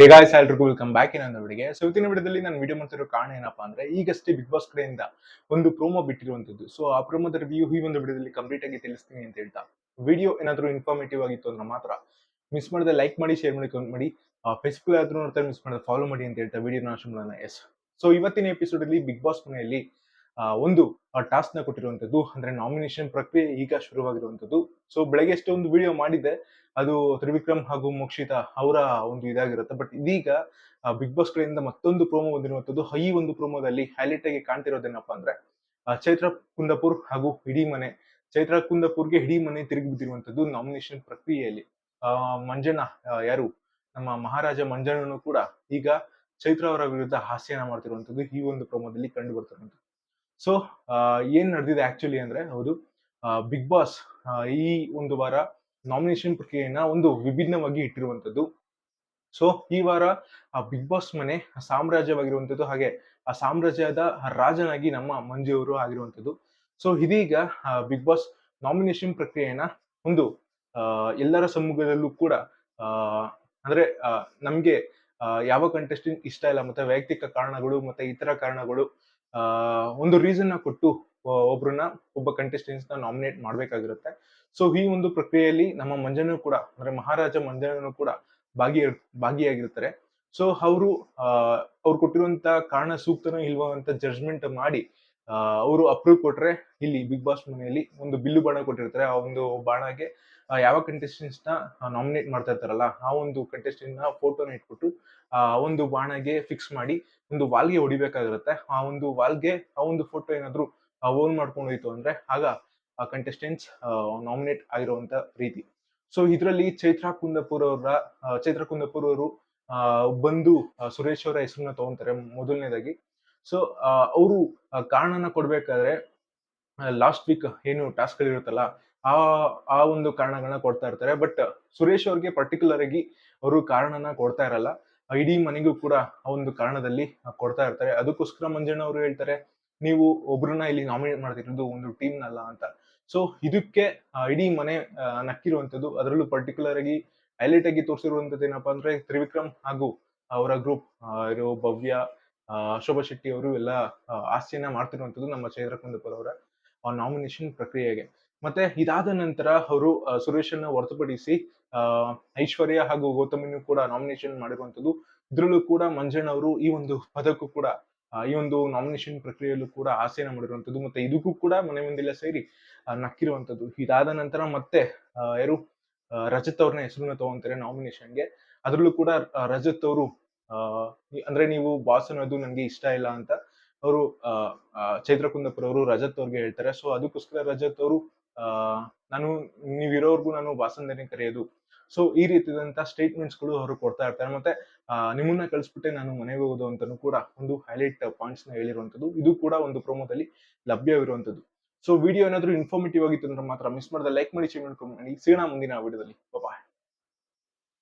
Hey guys ಎಲ್ರಿಗೂ welcome back ಇನ್ನೊಂದು ವಿಡಿಗೆ so ಇವತ್ತಿನ ವಿಡಿಯೋದಲ್ಲಿ ನಾನು ವಿಡಿಯೋ ಮಾಡ್ತಿರೋ ಕಾರಣ ಏನಪ್ಪಾ ಅಂದ್ರೆ ಈಗಷ್ಟೇ ಬಿಗ್ ಬಾಸ್ ಕಡೆಯಿಂದ ಒಂದು ಪ್ರೋಮೋ ಬಿಟ್ಟಿರುವಂತದ್ದು. ಸೊ ಆ ಪ್ರೋಮೋದ ರಿವ್ಯೂ ಈ ಒಂದು ವಿಡಿಯೋದಲ್ಲಿ ಕಂಪ್ಲೀಟ್ ಆಗಿ ತಿಳಿಸ್ತೀನಿ ಅಂತ ಹೇಳ್ತಾ. ವಿಡಿಯೋ ಏನಾದರೂ ಇನ್ಫಾರ್ಮೇಟಿವ್ ಆಗಿತ್ತು ಅಂದ್ರೆ ಮಾತ್ರ ಮಿಸ್ ಮಾಡಿದ ಲೈಕ್ ಮಾಡಿ ಶೇರ್ ಮಾಡಿ ಕಮೆಂಟ್ ಮಾಡಿ. ಫೇಸ್ಬುಕ್ ಆದ್ರೂ ನೋಡ್ತಾರೆ ಮಿಸ್ ಮಾಡಿದ್ರೆ ಫಾಲೋ ಮಾಡಿ ಅಂತ ಹೇಳ್ತಾ ವಿಡಿಯೋ ನಾಶ ಮಾಡೋಣ. ಎಸ್ ಸೊ ಇವತ್ತಿನ ಎಪಿಸೋಡ್ ಅಲ್ಲಿ ಬಿಗ್ ಬಾಸ್ ಮನೆಯಲ್ಲಿ ಒಂದು ಟಾಸ್ಕ್ನ ಕೊಟ್ಟಿರುವಂತದ್ದು ಅಂದ್ರೆ ನಾಮಿನೇಷನ್ ಪ್ರಕ್ರಿಯೆ ಈಗ ಶುರುವಾಗಿರುವಂತದ್ದು ಸೊ ಬೆಳಗ್ಗೆ ಅಷ್ಟೇ ಒಂದು ವಿಡಿಯೋ ಮಾಡಿದ್ದೆ, ಅದು ತ್ರಿವಿಕ್ರಮ್ ಹಾಗೂ ಮೋಕ್ಷಿತಾ ಅವರ ಒಂದು ಇದಾಗಿರುತ್ತೆ. ಬಟ್ ಇದೀಗ ಬಿಗ್ ಬಾಸ್ ಕಡೆಯಿಂದ ಮತ್ತೊಂದು ಪ್ರೋಮೋ ಬಂದಿರುವಂತದ್ದು ಈ ಒಂದು ಪ್ರೋಮೋದಲ್ಲಿ ಹೈಲೈಟ್ ಆಗಿ ಕಾಣ್ತಿರೋದೇನಪ್ಪ ಅಂದ್ರೆ ಚೈತ್ರ ಕುಂದಪುರ್ ಹಾಗೂ ಇಡೀ ಮನೆ. ಚೈತ್ರ ಕುಂದಪುರ್ಗೆ ಇಡೀ ಮನೆ ತಿರುಗಿ ಬಿದ್ದಿರುವಂತದ್ದು ನಾಮಿನೇಷನ್ ಪ್ರಕ್ರಿಯೆಯಲ್ಲಿ. ಮಂಜಣ್ಣ ಯಾರು? ನಮ್ಮ ಮಹಾರಾಜ ಮಂಜಣ್ಣನು ಕೂಡ ಈಗ ಚೈತ್ರ ಅವರ ವಿರುದ್ಧ ಹಾಸ್ಯನ ಮಾಡ್ತಿರುವಂತದ್ದು ಈ ಒಂದು ಪ್ರೋಮೋದಲ್ಲಿ ಕಂಡು ಬರ್ತಿರುವಂತದ್ದು ಸೊ ಏನ್ ನಡೆದಿದೆ ಆಕ್ಚುಲಿ ಅಂದ್ರೆ ಹೌದು ಬಿಗ್ ಬಾಸ್ ಈ ಒಂದು ವಾರ ನಾಮಿನೇಷನ್ ಪ್ರಕ್ರಿಯೆಯನ್ನ ಒಂದು ವಿಭಿನ್ನವಾಗಿ ಇಟ್ಟಿರುವಂತದ್ದು ಸೊ ಈ ವಾರ ಆ ಬಿಗ್ ಬಾಸ್ ಮನೆ ಸಾಮ್ರಾಜ್ಯವಾಗಿರುವಂಥದ್ದು ಹಾಗೆ ಆ ಸಾಮ್ರಾಜ್ಯದ ರಾಜನಾಗಿ ನಮ್ಮ ಮಂಜು ಅವರು ಆಗಿರುವಂಥದ್ದು. ಸೊ ಇದೀಗ ಬಿಗ್ ಬಾಸ್ ನಾಮಿನೇಷನ್ ಪ್ರಕ್ರಿಯೆಯನ್ನ ಒಂದು ಎಲ್ಲರ ಸಮ್ಮುಖದಲ್ಲೂ ಕೂಡ ಅಂದ್ರೆ ನಮಗೆ ಯಾವ ಕಂಟೆಸ್ಟೆಂಟ್ ಇಷ್ಟ ಇಲ್ಲ, ಮತ್ತೆ ವೈಯಕ್ತಿಕ ಕಾರಣಗಳು, ಮತ್ತೆ ಇತರ ಕಾರಣಗಳು ಒಂದು ರೀಸನ್ನ ಕೊಟ್ಟು ಒಬ್ರನ್ನ, ಒಬ್ಬ ಕಂಟೆಸ್ಟೆಂಟ್ಸ್ನ ನಾಮಿನೇಟ್ ಮಾಡ್ಬೇಕಾಗಿರುತ್ತೆ. ಸೊ ಈ ಒಂದು ಪ್ರಕ್ರಿಯೆಯಲ್ಲಿ ನಮ್ಮ ಮಂಜನು ಕೂಡ, ಅಂದ್ರೆ ಮಹಾರಾಜ ಮಂಜನೂ ಕೂಡ ಭಾಗಿ, ಭಾಗಿಯಾಗಿರ್ತಾರೆ. ಸೊ ಅವರು ಅವ್ರು ಕೊಟ್ಟಿರುವಂತ ಕಾರಣ ಸೂಕ್ತನೋ ಇಲ್ವೋ ಅಂತ ಜಡ್ಜ್ಮೆಂಟ್ ಮಾಡಿ ಅವರು ಅಪ್ರೂವ್ ಕೊಟ್ರೆ ಇಲ್ಲಿ ಬಿಗ್ ಬಾಸ್ ಮನೆಯಲ್ಲಿ ಒಂದು ಬಿಲ್ಲು ಬಾಣ ಕೊಟ್ಟಿರ್ತಾರೆ. ಆ ಒಂದು ಬಾಣಗೆ ಯಾವ ಕಂಟೆಸ್ಟೆಂಟ್ಸ್ನ ನಾಮಿನೇಟ್ ಮಾಡ್ತಾ ಇರ್ತಾರಲ್ಲ, ಆ ಒಂದು ಕಂಟೆಸ್ಟೆಂಟ್ನ ಫೋಟೋನ ಇಟ್ಬಿಟ್ಟು, ಆ, ಒಂದು ಬಾಣಗೆ ಫಿಕ್ಸ್ ಮಾಡಿ, ಒಂದು ವಾಲ್ಗೆ ಹೊಡಿಬೇಕಾಗಿರುತ್ತೆ. ಆ ಒಂದು ವಾಲ್ಗೆ, ಆ ಒಂದು ಫೋಟೋ ಏನಾದ್ರು ಓನ್ ಮಾಡ್ಕೊಂಡು ಹೋಯ್ತು ಅಂದ್ರೆ ಆಗ ಆ ಕಂಟೆಸ್ಟೆಂಟ್ಸ್ ನಾಮಿನೇಟ್ ಆಗಿರುವಂತ ರೀತಿ. ಸೊ ಇದರಲ್ಲಿ ಚೈತ್ರಾ ಕುಂದಪುರ್ ಅವರ ಚೈತ್ರಾ ಕುಂದಪುರ್ ಅವರು ಬಂದು ಸುರೇಶ್ ಅವರ ಹೆಸರನ್ನ ತಗೊಂತಾರೆ ಮೊದಲನೇದಾಗಿ. ಸೊ ಅವರು ಕಾರಣನ ಕೊಡ್ಬೇಕಾದ್ರೆ ಲಾಸ್ಟ್ ವೀಕ್ ಏನು ಟಾಸ್ಕ್ ಇರುತ್ತಲ್ಲ, ಆ ಆ ಒಂದು ಕಾರಣಗಳನ್ನ ಕೊಡ್ತಾ ಇರ್ತಾರೆ. ಬಟ್ ಸುರೇಶ್ ಅವ್ರಿಗೆ ಪರ್ಟಿಕ್ಯುಲರ್ ಆಗಿ ಅವರು ಕಾರಣನ ಕೊಡ್ತಾ ಇರಲ್ಲ. ಇಡೀ ಮನೆಗೂ ಕೂಡ ಆ ಒಂದು ಕಾರಣದಲ್ಲಿ ಕೊಡ್ತಾ ಇರ್ತಾರೆ. ಅದಕ್ಕೋಸ್ಕರ ಮಂಜಣ್ಣ ಅವರು ಹೇಳ್ತಾರೆ, ನೀವು ಒಬ್ರನ್ನ ಇಲ್ಲಿ ನಾಮಿನೇಟ್ ಮಾಡ್ತಿರೋದು ಒಂದು ಟೀಮ್ ನಲ್ಲ ಅಂತ. ಸೊ ಇದಕ್ಕೆ ಇಡೀ ಮನೆ ನಕ್ಕಿರುವಂಥದ್ದು. ಅದರಲ್ಲೂ ಪರ್ಟಿಕ್ಯುಲರ್ ಆಗಿ ಹೈಲೈಟ್ ಆಗಿ ತೋರಿಸಿರುವಂತದ್ದು ಏನಪ್ಪಾ ಅಂದ್ರೆ ತ್ರಿವಿಕ್ರಮ್ ಹಾಗೂ ಅವರ ಗ್ರೂಪ್ ಇರೋ ಭವ್ಯ ಶೋಭಾ ಶೆಟ್ಟಿ ಅವರು ಎಲ್ಲ ಆಸ್ತಿಯನ್ನ ಮಾಡ್ತಿರುವಂತದ್ದು ನಮ್ಮ ಚೈತ್ರ ಕುಂದಪುರ್ ಅವರ ನಾಮಿನೇಷನ್ ಪ್ರಕ್ರಿಯೆಗೆ. ಮತ್ತೆ ಇದಾದ ನಂತರ ಅವರು ಸುರೇಶನ್ನ ಹೊರತುಪಡಿಸಿ ಐಶ್ವರ್ಯ ಹಾಗೂ ಗೌತಮಿನೂ ಕೂಡ ನಾಮಿನೇಷನ್ ಮಾಡಿರುವಂತದ್ದು ಇದ್ರಲ್ಲೂ ಕೂಡ ಮಂಜಣ್ಣ ಅವರು ಈ ಒಂದು ಪದಕ್ಕೂ ಕೂಡ ಈ ಒಂದು ನಾಮಿನೇಷನ್ ಪ್ರಕ್ರಿಯೆಯಲ್ಲೂ ಕೂಡ ಆಸೆನ ಮಾಡಿರುವಂತದ್ದು ಮತ್ತೆ ಇದಕ್ಕೂ ಕೂಡ ಮನೆ ಮುಂದಿಲ್ಲ ಸೇರಿ ನಕ್ಕಿರುವಂತದ್ದು ಇದಾದ ನಂತರ ಮತ್ತೆ ಯಾರು ರಜತ್ ಅವ್ರನ್ನ ಹೆಸರನ್ನ ತಗೊಂತಾರೆ ನಾಮಿನೇಷನ್ಗೆ ಅದ್ರಲ್ಲೂ ಕೂಡ ರಜತ್ ಅವರು ಅಂದ್ರೆ ನೀವು ಬಾಸ್ ಅನ್ನೋದು ನನಗೆ ಇಷ್ಟ ಇಲ್ಲ ಅಂತ ಅವರು ಚೈತ್ರ ಕುಂದಪ್ಪ ಅವರು ರಜತ್ ಅವ್ರಿಗೆ ಹೇಳ್ತಾರೆ. ಸೊ ಅದಕ್ಕೋಸ್ಕರ ರಜತ್ ಅವರು ನಾನು, ನೀವಿರೋರ್ಗು ನಾನು ಬಾಸಂದನೆ ಕರೆಯೋದು. ಸೊ ಈ ರೀತಿಯಾದಂತಹ ಸ್ಟೇಟ್ಮೆಂಟ್ಸ್ಗಳು ಅವರು ಕೊಡ್ತಾ ಇರ್ತಾರೆ. ಮತ್ತೆ ನಿಮ್ಮನ್ನ ಕಳಿಸ್ಬಿಟ್ಟೆ ನಾನು ಮನೆಗೆ ಹೋಗೋದು ಅಂತಾನು ಕೂಡ ಒಂದು ಹೈಲೈಟ್ ಪಾಯಿಂಟ್ಸ್ನ ಹೇಳಿರುವಂತದ್ದು ಇದು ಕೂಡ ಒಂದು ಪ್ರೋಮೋದಲ್ಲಿ ಲಭ್ಯವಿರುವಂತದ್ದು ಸೊ ವಿಡಿಯೋ ಏನಾದ್ರು ಇನ್ಫಾರ್ಮೇಟಿವ್ ಆಗಿತ್ತು ಅಂದ್ರೆ ಮಾತ್ರ ಮಿಸ್ ಮಾಡದೆ ಲೈಕ್ ಮಾಡಿ ಶೇರ್ ಮಾಡ್ಕೊಂಡು ಮಾಡಿ. ಸಿಗೋಣ ಮುಂದಿನ ವಿಡಿಯೋದಲ್ಲಿ ಬಾಯ್